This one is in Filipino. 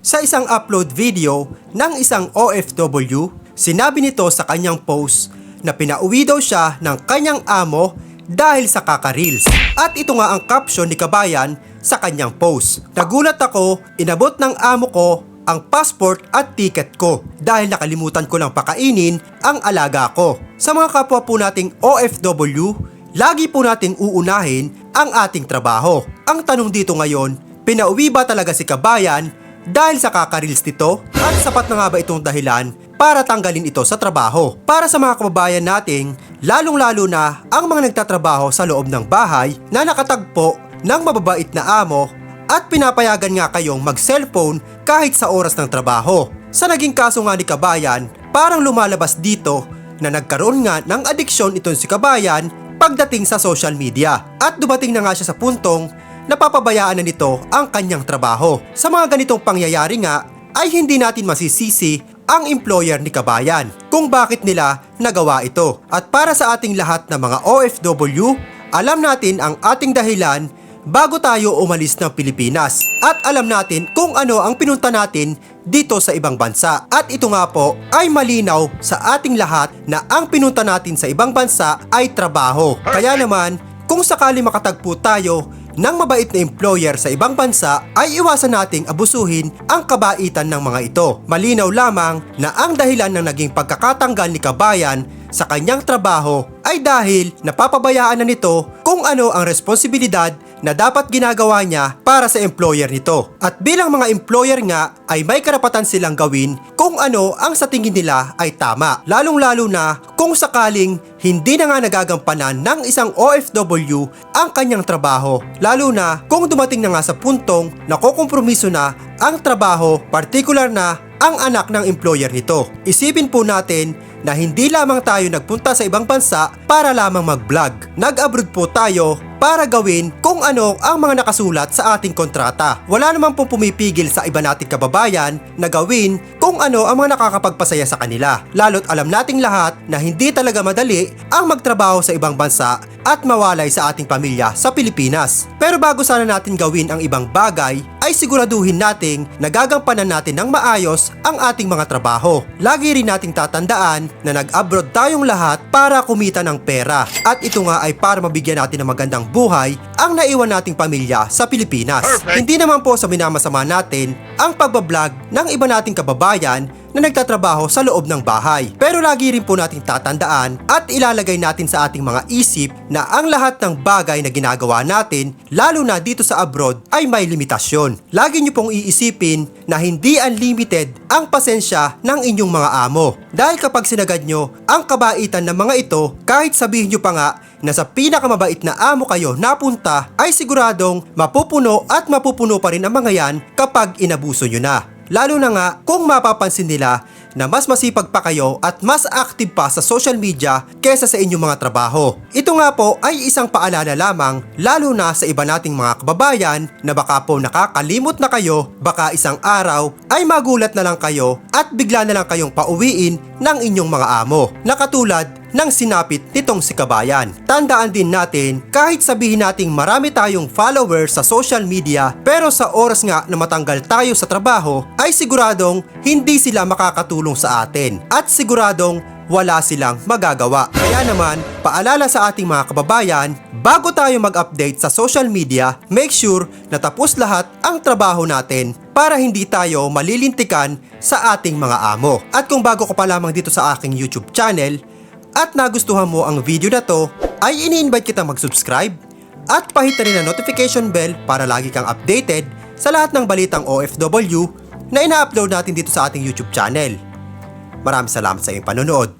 Sa isang upload video ng isang OFW, sinabi nito sa kanyang post na pinauwi daw siya ng kanyang amo dahil sa kaka-reels. At ito nga ang caption ni Kabayan sa kanyang post. Nagulat ako, inabot ng amo ko ang passport at ticket ko dahil nakalimutan ko lang pakainin ang alaga ko. Sa mga kapwa po nating OFW, lagi po nating uunahin ang ating trabaho. Ang tanong dito ngayon, pinauwi ba talaga si Kabayan dahil sa kaka-reels nito? At sapat na nga ba itong dahilan para tanggalin ito sa trabaho? Para sa mga kababayan nating, lalong-lalo na ang mga nagtatrabaho sa loob ng bahay na nakatagpo ng mababait na amo at pinapayagan nga kayong mag-cellphone kahit sa oras ng trabaho. Sa naging kaso nga ni Kabayan, parang lumalabas dito na nagkaroon nga ng adiksyon itong si Kabayan pagdating sa social media. At dumating na nga siya sa puntong napapabayaan na nito ang kanyang trabaho. Sa mga ganitong pangyayari nga, ay hindi natin masisisi ang employer ni Kabayan kung bakit nila nagawa ito. At para sa ating lahat na mga OFW, alam natin ang ating dahilan bago tayo umalis ng Pilipinas. At alam natin kung ano ang pinunta natin dito sa ibang bansa. At ito nga po ay malinaw sa ating lahat na ang pinunta natin sa ibang bansa ay trabaho. Kaya naman, kung sakali makatagpo tayo ng mabait na employer sa ibang bansa ay iwasan nating abusuhin ang kabaitan ng mga ito. Malinaw lamang na ang dahilan ng naging pagkakatanggal ni Kabayan sa kanyang trabaho ay dahil napapabayaan na nito kung ano ang responsibilidad na dapat ginagawa niya para sa employer nito. At bilang mga employer nga ay may karapatan silang gawin kung ano ang sa tingin nila ay tama. Lalong-lalo na kung sakaling hindi na nga nagagampanan ng isang OFW ang kanyang trabaho. Lalo na kung dumating na nga sa puntong nakokompromiso na ang trabaho, particular na ang anak ng employer nito. Isipin po natin na hindi lamang tayo nagpunta sa ibang bansa para lamang mag-vlog. Nag-abroad po tayo para gawin kung ano ang mga nakasulat sa ating kontrata. Wala naman pong pumipigil sa iba nating kababayan na gawin kung ano ang mga nakakapagpasaya sa kanila. Lalo't alam nating lahat na hindi talaga madali ang magtrabaho sa ibang bansa at mawalay sa ating pamilya sa Pilipinas. Pero bago sana natin gawin ang ibang bagay, ay siguraduhin nating nagagampanan natin ng maayos ang ating mga trabaho. Lagi rin nating tatandaan na nag-abroad tayong lahat para kumita ng pera. At ito nga ay para mabigyan natin ng magandang buhay ang naiwan nating pamilya sa Pilipinas. Hindi naman po sa minamasama natin ang pagbablog ng iba nating kababayan na nagtatrabaho sa loob ng bahay. Pero lagi rin po nating tatandaan at ilalagay natin sa ating mga isip na ang lahat ng bagay na ginagawa natin, lalo na dito sa abroad, ay may limitasyon. Lagi niyo pong iisipin na hindi unlimited ang pasensya ng inyong mga amo. Dahil kapag sinagad nyo ang kabaitan ng mga ito, kahit sabihin nyo pa nga na sa pinakamabait na amo kayo napunta, ay siguradong mapupuno at mapupuno pa rin ang mga yan kapag inabuso nyo na. Lalo na nga kung mapapansin nila na mas masipag pa kayo at mas active pa sa social media kesa sa inyong mga trabaho. Ito nga po ay isang paalala lamang lalo na sa iba nating mga kababayan na baka po nakakalimot na kayo, baka isang araw ay magulat na lang kayo at bigla na lang kayong pauwiin ng inyong mga amo. Nakatulad ng sinapit nitong si Kabayan. Tandaan din natin, kahit sabihin nating marami tayong followers sa social media, pero sa oras nga na matanggal tayo sa trabaho, ay siguradong hindi sila makakatulong sa atin. At siguradong wala silang magagawa. Kaya naman, paalala sa ating mga kababayan, bago tayo mag-update sa social media, make sure na tapos lahat ang trabaho natin para hindi tayo malilintikan sa ating mga amo. At kung bago ka pa lamang dito sa aking YouTube channel, at nagustuhan mo ang video na to, ay ini-invite kita mag-subscribe at pahita rin ang notification bell para lagi kang updated sa lahat ng balitang OFW na ina-upload natin dito sa ating YouTube channel. Maraming salamat sa iyong panonood.